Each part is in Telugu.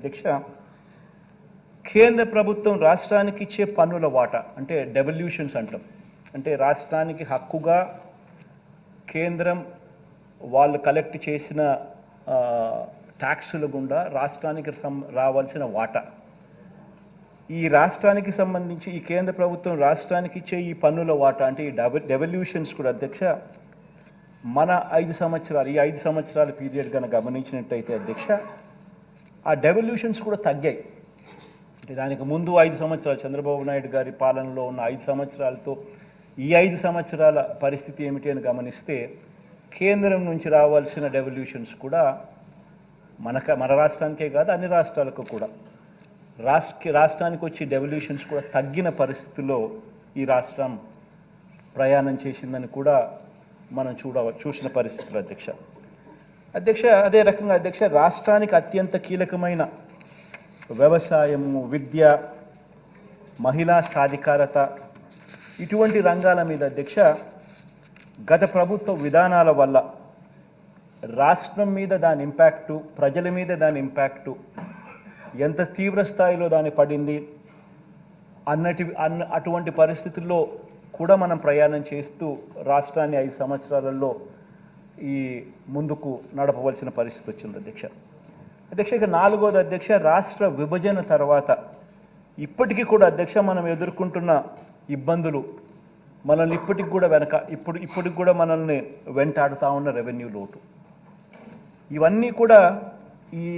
అధ్యక్ష కేంద్ర ప్రభుత్వం రాష్ట్రానికి ఇచ్చే పన్నుల వాటా అంటే డెవల్యూషన్స్ అంటాం. అంటే రాష్ట్రానికి హక్కుగా కేంద్రం వాళ్ళు కలెక్ట్ చేసిన ట్యాక్సుల గుండా రాష్ట్రానికి సం- రావాల్సిన వాటా. ఈ రాష్ట్రానికి సంబంధించి ఈ కేంద్ర ప్రభుత్వం రాష్ట్రానికి ఇచ్చే ఈ పన్నుల వాటా అంటే ఈ డెవల్యూషన్స్ కూడా అధ్యక్ష మన ఐదు సంవత్సరాలు ఈ ఐదు సంవత్సరాల పీరియడ్ కనుక గమనించినట్టయితే అధ్యక్ష ఆ డెవల్యూషన్స్ కూడా తగ్గాయి. అంటే దానికి ముందు ఐదు సంవత్సరాలు చంద్రబాబు నాయుడు గారి పాలనలో ఉన్న ఐదు సంవత్సరాలతో ఈ ఐదు సంవత్సరాల పరిస్థితి ఏమిటి అని గమనిస్తే కేంద్రం నుంచి రావాల్సిన డెవల్యూషన్స్ కూడా మనక మన రాష్ట్రానికే కాదు అన్ని రాష్ట్రాలకు కూడా. రాష్ట్ర రాష్ట్రానికి వచ్చే డెవల్యూషన్స్ కూడా తగ్గిన పరిస్థితుల్లో ఈ రాష్ట్రం ప్రయాణం చేసిందని కూడా మనం చూడ చూసిన పరిస్థితులు అధ్యక్ష. అధ్యక్ష అదే రకంగా అధ్యక్ష రాష్ట్రానికి అత్యంత కీలకమైన వ్యవసాయము విద్య మహిళా సాధికారత ఇటువంటి రంగాల మీద అధ్యక్ష గత ప్రభుత్వ విధానాల వల్ల రాష్ట్రం మీద దాని ఇంపాక్టు ప్రజల మీద దాని ఇంపాక్టు ఎంత తీవ్ర స్థాయిలో దాని పడింది అన్నటి అన్న అటువంటి పరిస్థితుల్లో కూడా మనం ప్రయాణం చేస్తూ రాష్ట్రాన్ని ఐదు సంవత్సరాలలో ఈ ముందుకు నడపవలసిన పరిస్థితి వచ్చింది అధ్యక్ష. అధ్యక్ష ఇక నాలుగోది అధ్యక్ష రాష్ట్ర విభజన తర్వాత ఇప్పటికీ కూడా అధ్యక్ష మనం ఎదుర్కొంటున్న ఇబ్బందులు మనల్ని ఇప్పటికి కూడా వెనక ఇప్పుడు ఇప్పటికి కూడా మనల్ని వెంటాడుతూ ఉన్న రెవెన్యూ లోటు. ఇవన్నీ కూడా ఈ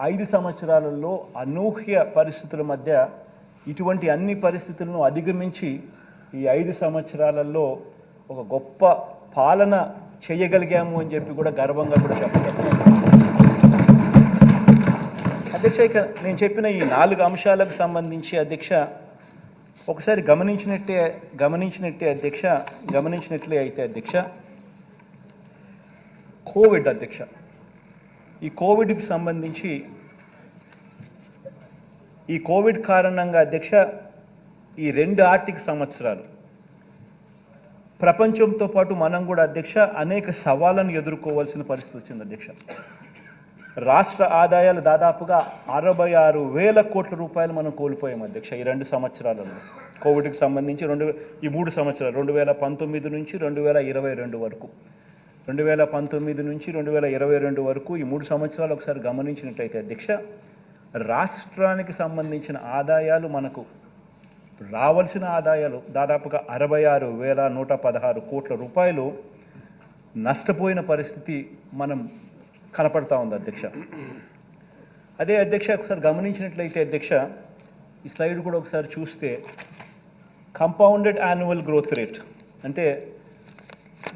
ఐదు సంవత్సరాలలో అనూహ్య పరిస్థితుల మధ్య ఇటువంటి అన్ని పరిస్థితులను అధిగమించి ఈ ఐదు సంవత్సరాలలో ఒక గొప్ప పాలన చేయగలిగాము అని చెప్పి కూడా గర్వంగా కూడా చెప్పగలను అధ్యక్ష ఇక నేను చెప్పిన ఈ నాలుగు అంశాలకు సంబంధించి అధ్యక్ష ఒకసారి గమనించినట్టే గమనించినట్టే అధ్యక్ష గమనించినట్లే అయితే అధ్యక్ష కోవిడ్ అధ్యక్ష. ఈ కోవిడ్కి సంబంధించి ఈ కోవిడ్ కారణంగా అధ్యక్ష ఈ రెండు ఆర్థిక సంవత్సరాలు ప్రపంచంతో పాటు మనం కూడా అధ్యక్ష అనేక సవాళ్ళను ఎదుర్కోవాల్సిన పరిస్థితి వచ్చింది అధ్యక్ష. రాష్ట్ర ఆదాయాలు దాదాపుగా అరవై ఆరు వేల కోట్ల రూపాయలు మనం కోల్పోయాం అధ్యక్ష ఈ రెండు సంవత్సరాలలో. కోవిడ్కి సంబంధించి రెండు ఈ మూడు సంవత్సరాలు రెండు వేల పంతొమ్మిది నుంచి రెండు వేల ఇరవై రెండు వరకు. రెండు వేల పంతొమ్మిది నుంచి రెండు వేల ఇరవై రెండు వరకు ఈ మూడు సంవత్సరాలు ఒకసారి గమనించినట్టయితే అధ్యక్ష రాష్ట్రానికి సంబంధించిన ఆదాయాలు మనకు రావాల్సిన ఆదాయాలు దాదాపుగా అరవై ఆరు వేల నూట పదహారు కోట్ల రూపాయలు నష్టపోయిన పరిస్థితి మనం కనపడతా ఉంది అధ్యక్ష. అదే అధ్యక్ష ఒకసారి గమనించినట్లయితే అధ్యక్ష ఈ స్లైడ్ కూడా ఒకసారి చూస్తే కంపౌండెడ్ యాన్యువల్ గ్రోత్ రేట్ అంటే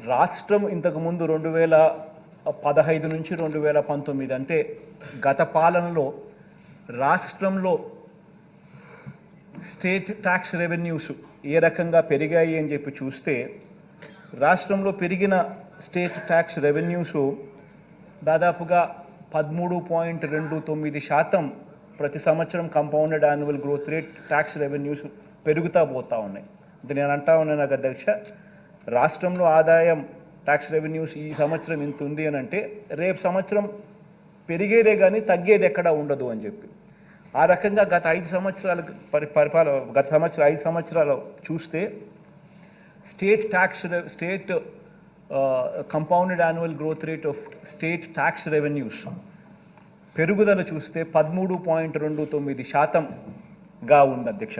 రాష్ట్రం ఇంతకుముందు రెండు వేల పదహైదు నుంచి రెండు వేల పంతొమ్మిది అంటే గత పాలనలో రాష్ట్రంలో స్టేట్ ట్యాక్స్ రెవెన్యూస్ ఏ రకంగా పెరిగాయి అని చెప్పి చూస్తే రాష్ట్రంలో పెరిగిన స్టేట్ ట్యాక్స్ రెవెన్యూస్ దాదాపుగా పదమూడు పాయింట్ రెండు తొమ్మిది శాతం ప్రతి సంవత్సరం compounded annual growth rate tax revenues పెరుగుతూ పోతూ ఉన్నాయి. అంటే నేను అంటా ఉన్నాను నాకు అధ్యక్ష రాష్ట్రంలో ఆదాయం ట్యాక్స్ రెవెన్యూస్ ఈ సంవత్సరం ఇంత ఉంది అని అంటే రేపు సంవత్సరం పెరిగేదే కానీ తగ్గేది ఎక్కడా ఉండదు అని చెప్పి. ఆ రకంగా గత ఐదు సంవత్సరాల పరి పరిపాల గత సంవత్సరం ఐదు సంవత్సరాలు చూస్తే state tax state compounded annual growth rate of state tax revenues పెరుగుదల చూస్తే పదమూడు పాయింట్ రెండు తొమ్మిది శాతంగా ఉంది అధ్యక్ష.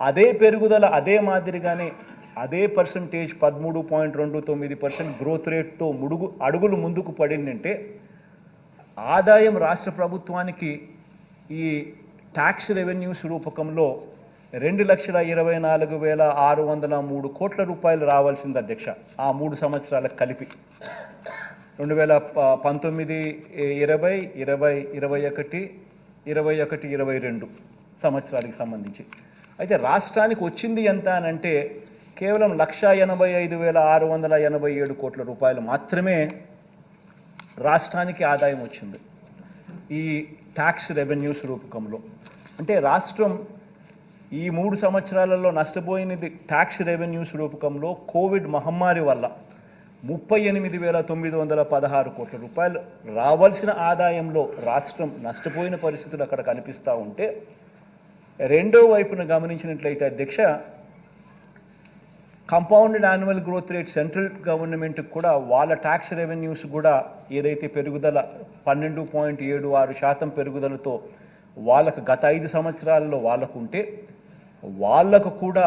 అదే పెరుగుదల అదే మాదిరిగానే అదే పర్సంటేజ్ పదమూడు పాయింట్ రెండు తొమ్మిది పర్సెంట్ గ్రోత్ రేట్తో ముడుగు అడుగులు ముందుకు పడిందంటే ఆదాయం రాష్ట్ర ప్రభుత్వానికి ఈ ట్యాక్స్ రెవెన్యూస్ రూపకంలో రెండు లక్షల ఇరవై నాలుగు వేల ఆరు వందల మూడు కోట్ల రూపాయలు రావాల్సింది అధ్యక్ష ఆ మూడు సంవత్సరాలకు కలిపి. రెండు వేల పంతొమ్మిది ఇరవై ఇరవై ఇరవై ఒకటి ఇరవై ఒకటి ఇరవై రెండు సంవత్సరాలకు సంబంధించి. అయితే రాష్ట్రానికి వచ్చింది ఎంత అని అంటే కేవలం లక్ష ఎనభై ఐదు వేల ఆరు వందల ఎనభై ఏడు కోట్ల రూపాయలు మాత్రమే రాష్ట్రానికి ఆదాయం వచ్చింది. ఈ ట్యాక్స్ రెవెన్యూస్ రూపకంలో. అంటే రాష్ట్రం ఈ మూడు సంవత్సరాలలో నష్టపోయినది ట్యాక్స్ రెవెన్యూస్ రూపకంలో కోవిడ్ మహమ్మారి వల్ల ముప్పై ఎనిమిది వేల తొమ్మిది వందల పదహారు కోట్ల రూపాయలు రావాల్సిన ఆదాయంలో రాష్ట్రం నష్టపోయిన పరిస్థితులు అక్కడ కనిపిస్తూ ఉంటే రెండో వైపున గమనించినట్లయితే అధ్యక్ష compounded annual growth rate central government కూడా వాళ్ళ ట్యాక్స్ రెవెన్యూస్ కూడా ఏదైతే పెరుగుదల పన్నెండు పాయింట్ ఏడు ఆరు శాతం పెరుగుదలతో వాళ్ళకు గత ఐదు సంవత్సరాల్లో వాళ్ళకు ఉంటే వాళ్ళకు కూడా